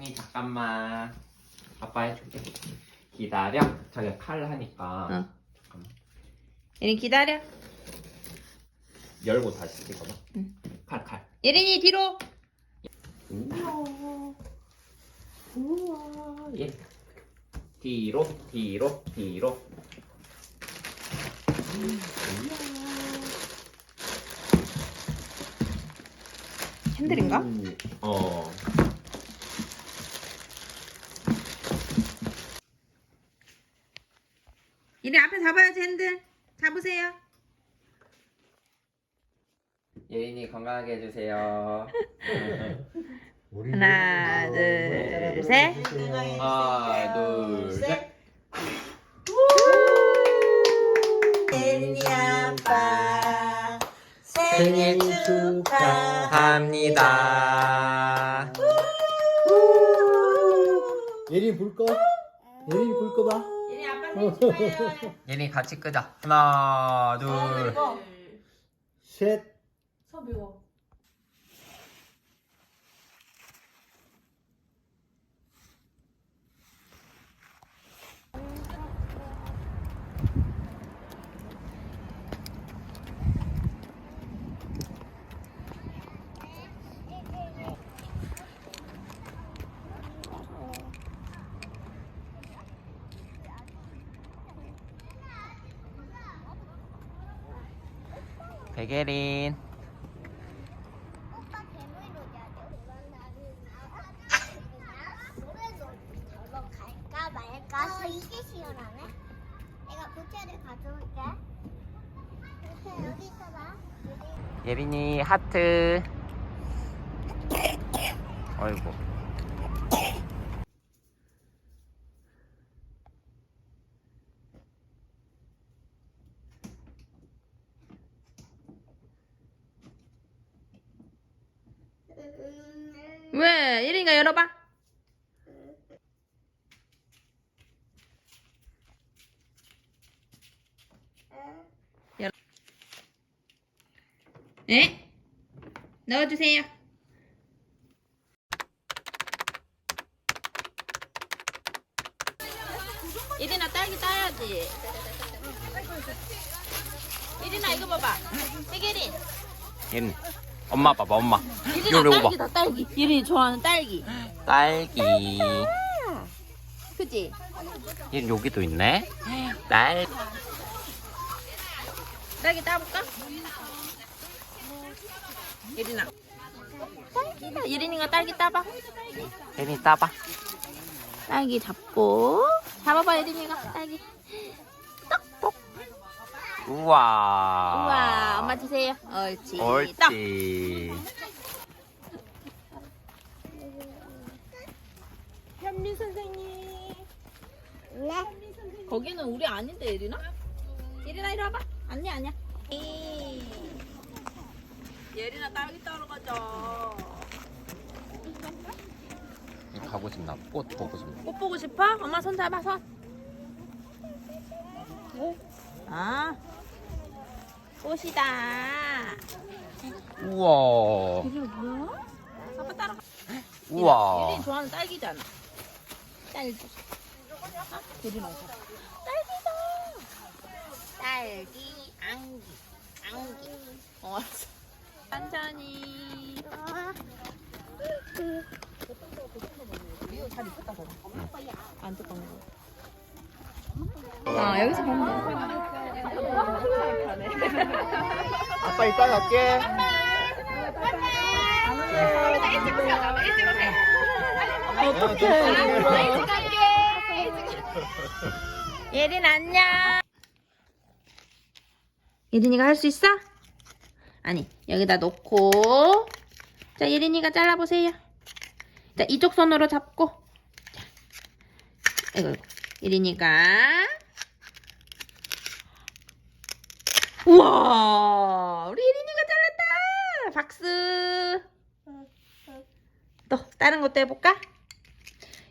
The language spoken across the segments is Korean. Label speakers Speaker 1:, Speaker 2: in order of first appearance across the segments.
Speaker 1: 예린이 잠깐만. 아빠 해줄게. 기다려. 저기 칼 하니까.
Speaker 2: 어.
Speaker 1: 잠깐만.
Speaker 2: 예린 기다려.
Speaker 1: 열고 다시 찍어봐.
Speaker 2: 응.
Speaker 1: 칼 칼.
Speaker 2: 예린이 뒤로.
Speaker 1: 우와. 우와. 예. 뒤로 뒤로 뒤로.
Speaker 2: 핸들인가?
Speaker 1: 음, 어.
Speaker 2: 예린 앞에 잡아야지 핸들. 잡으세요.
Speaker 1: 예린이 건강하게 해주세요.
Speaker 2: 하나, 둘, 셋.
Speaker 1: 하나, 둘, 셋.
Speaker 3: 예린이 아빠
Speaker 1: 생일 축하합니다.
Speaker 4: 예린 불 꺼. 예린 불 꺼봐.
Speaker 2: 예린 축하해요.
Speaker 1: 예린이 같이 끄자. 하나, 둘.
Speaker 4: 셋.
Speaker 3: 손 비워
Speaker 5: 갈까 말까. 어, 이게 시원하네. 내가 부채를 가져올게. 부채 여기 있어봐. 여기.
Speaker 1: 예린이 하트.
Speaker 2: 왜? 예린이가 열어봐. 네? 넣어주세요. 예린아 딸기 따야지. 예린아 이거 봐봐.
Speaker 1: 예린. 엄마 봐봐, 엄마.
Speaker 2: 예린아
Speaker 1: 이거 봐.
Speaker 2: 딸기다 딸기. 예린이 좋아하는 딸기.
Speaker 1: 딸기.
Speaker 2: 그지?
Speaker 1: 예린 여기도 있네. 딸.
Speaker 2: 딸기 따볼까? 예린아. 딸기다. 예린이가 딸기 따봐.
Speaker 1: 예린이 따봐.
Speaker 2: 딸기 잡고. 잡아봐, 예린이가. 딸기.
Speaker 1: 우와.
Speaker 2: 우와, 엄마 주세요. 옳지. 떡.
Speaker 1: 옳지.
Speaker 2: 현민 선생님.
Speaker 5: 네.
Speaker 2: 거기는 우리 아닌데, 예린아? 예린아, 이리 와봐. 아니야, 아니야. 예린아, 딸기 따러 가자.
Speaker 1: 가고 싶나? 꽃 보고 싶나?
Speaker 2: 꽃 보고 싶어? 엄마 손 잡아, 손. 아. 꽃이다.
Speaker 1: 우와.
Speaker 2: 이게 뭐야? 아빠 따라가.
Speaker 1: 우와.
Speaker 2: 예린이 좋아하는 딸기잖아. 딸기. 아, 예린아. 딸기다. 딸기, 안기, 안기. 어, 알았어. 천천히. 이거 잘 익혔다, 그래. 안 뜯던 거. 아, 여기서 보면
Speaker 4: 아빠 이따 갈게.
Speaker 2: 예린 안녕. 예린이가 할 수 있어? 아니 여기다 놓고 자 예린이가 잘라보세요. 자 이쪽 손으로 잡고 자 이거 이거 예린이가 우와 우리 예린이가 잘랐다 박수 또 다른 것도 해볼까?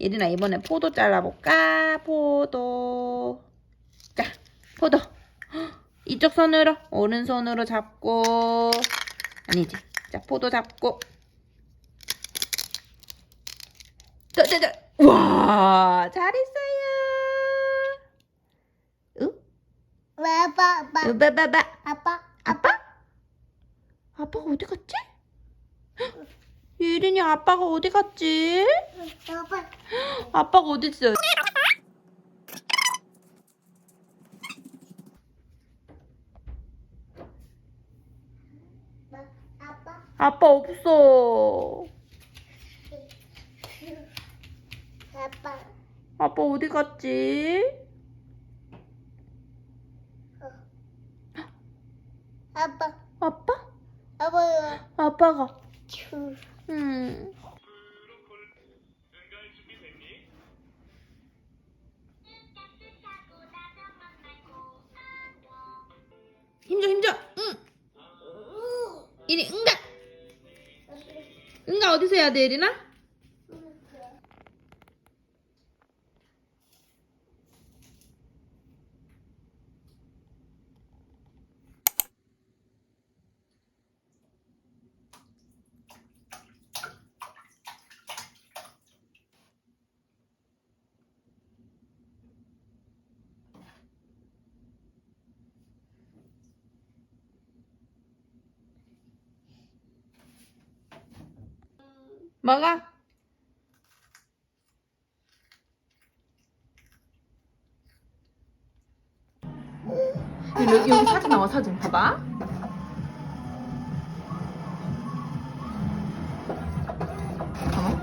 Speaker 2: 예린아 이번에 포도 잘라볼까? 포도 자 포도 헉, 이쪽 손으로 오른손으로 잡고 아니지 자 포도 잡고 끝 저, 저. 와, 잘했어요.
Speaker 5: 아빠 아빠
Speaker 2: 응, 봐봐봐.
Speaker 5: 아빠
Speaker 2: 아빠? 아빠가 어디 갔지? 예린이 아빠가 어디 갔지?
Speaker 5: 아빠
Speaker 2: 아빠가 어디 있어?
Speaker 5: 아빠
Speaker 2: 아빠 없어.
Speaker 5: 아빠
Speaker 2: 아빠 어디 갔지?
Speaker 5: 아빠
Speaker 2: 아빠?
Speaker 5: 아빠가. 큐
Speaker 2: 음. 힘줘 힘줘. 응. 이리 응가. 응가 어디서 해야 돼 예린아? 먹어. 여기, 여기 사진 나와 사진 봐봐.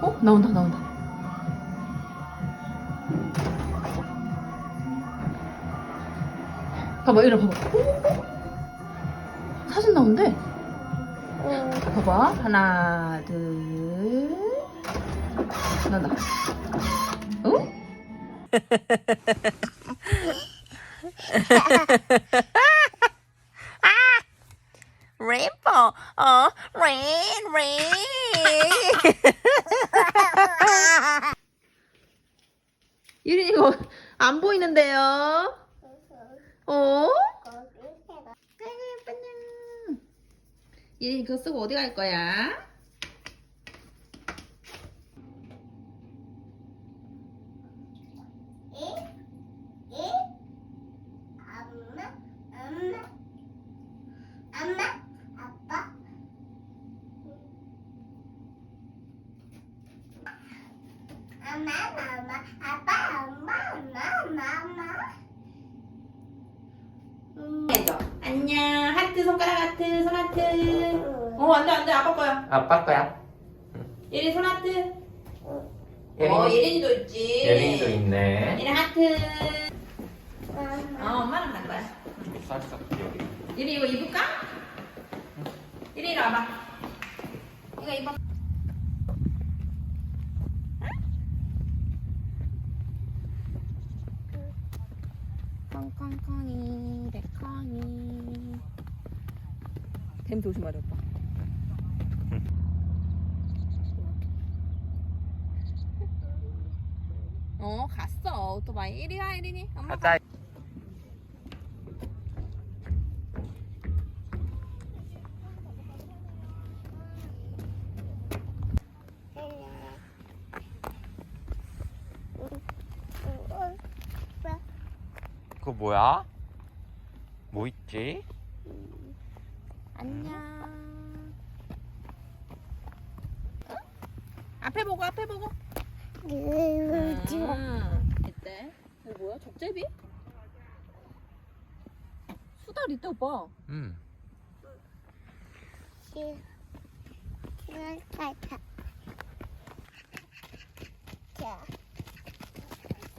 Speaker 2: 어? 어? 나온다 나온다. 봐봐 이리 봐봐. 오! 사진 나온대. 봐봐 하나 둘 나나 어?
Speaker 3: 레인보 어 레인 레인
Speaker 2: 유린 이거 안 보이는데요 어? 유린 그거 쓰고 어디 갈 거야?
Speaker 5: 엄마 엄마 엄마 아빠 엄마 엄마 아빠 엄마 엄마 엄마 엄마
Speaker 2: 해줘 안녕 하트 손가락 하트 손 하트 어 안돼 안돼. 아빠 거야.
Speaker 1: 아빠 거야.
Speaker 2: 예린 손 하트.
Speaker 1: 예린,
Speaker 2: 어 예린이도 있지.
Speaker 1: 예린이도 있네.
Speaker 2: 예린 하트. 어 엄마랑 갈 거야
Speaker 1: 살짝 여기.
Speaker 2: 예린 이거 입을까? 예린 이리 와봐. 이거 입어 어 갔어 오토바이 이리 와 이리니 엄마
Speaker 1: 가자. 그거 뭐야? 뭐 있지?
Speaker 2: 안녕 어? 앞에 보고 앞에 보고 아, 이때 이거 뭐야 적제비? 수달 있대 오빠
Speaker 1: 음.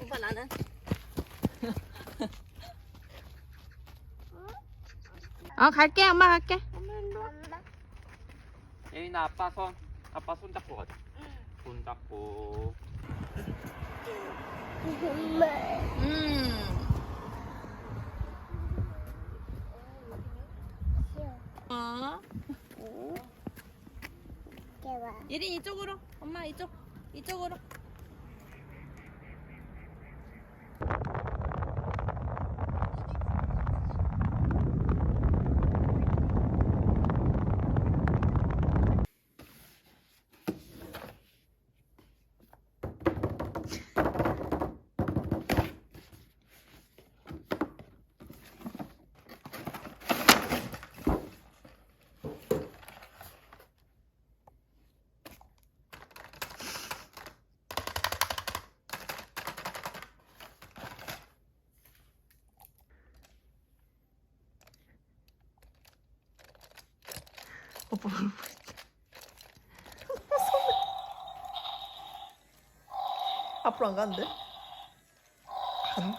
Speaker 2: 오빠 나는 어 갈게 엄마 갈게
Speaker 1: 예린아 아빠 손. 아빠 손 잡고 가자. 손 잡고.
Speaker 2: 음. 어? 예린 이쪽으로. 엄마 이쪽 이쪽으로
Speaker 3: 오빠 뭘 보였다. 앞으로 안 가는데? 간?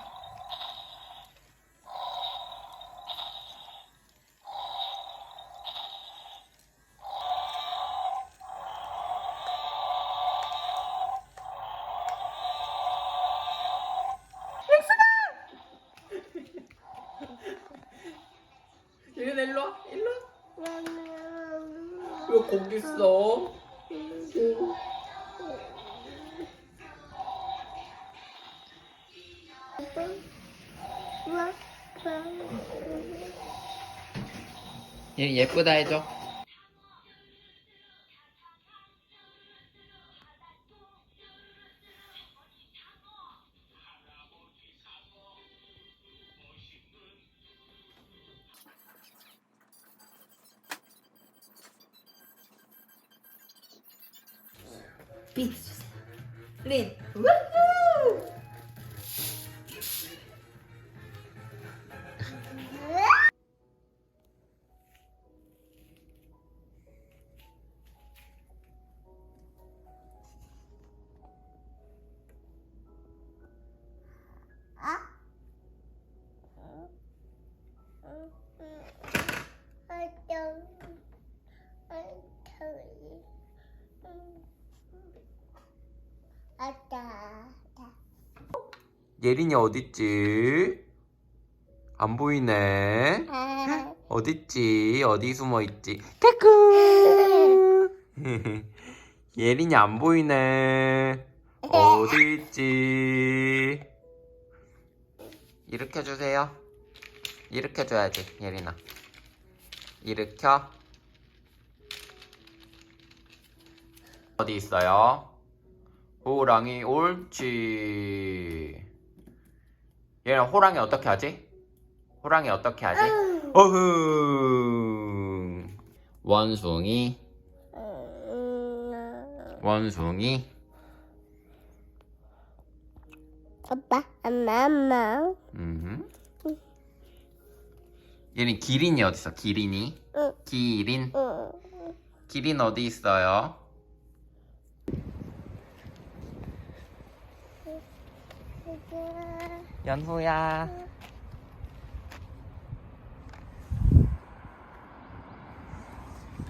Speaker 2: 얘네 일로 와. 일로 와. 왜 거기 있어?
Speaker 1: 얘 예쁘다 해줘.
Speaker 2: 비트
Speaker 1: 예린이 어딨지? 안 보이네. 어딨지? 어디 숨어 있지? 까꿍. 예린이 안 보이네. 어디 있지? 일으켜 주세요. 일으켜 줘야지, 예린아. 일으켜. 어디 있어요? 호랑이 옳지. 얘는 호랑이 어떻게 하지? 호랑이 어떻게 하지? 어흥. 원숭이, 원숭이.
Speaker 5: 아빠, 엄마, 엄마.
Speaker 1: 음. 얘는 기린이 어디 있어? 기린이.
Speaker 5: 응.
Speaker 1: 기린.
Speaker 5: 응.
Speaker 1: 기린 어디 있어요? 연호야.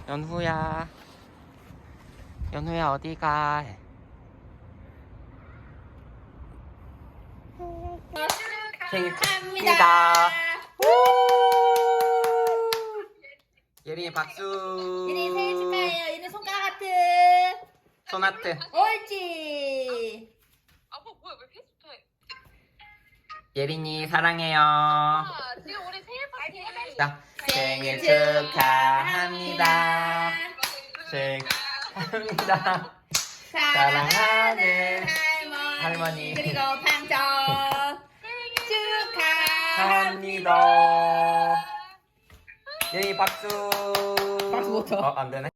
Speaker 1: 연호야. 연호야 어디 가? 생일 축하합니다. 예린이 박수.
Speaker 2: 얘네 생일 축하해요. 얘네 손가락 하트.
Speaker 1: 손 하트.
Speaker 2: 옳지.
Speaker 6: 아빠 뭐야 왜 페이스타임?
Speaker 1: 예린이 사랑해요.
Speaker 6: 아 지금 우리 생일 파티 해.
Speaker 1: 자, 생일 축하합니다. 축하합니다. 사랑하는
Speaker 2: 할머니,
Speaker 1: 할머니.
Speaker 2: 그리고 방정 축하합니다.
Speaker 1: 합니다. 예린이 박수.
Speaker 2: 박수 못 쳐.
Speaker 1: 어, 안 되네.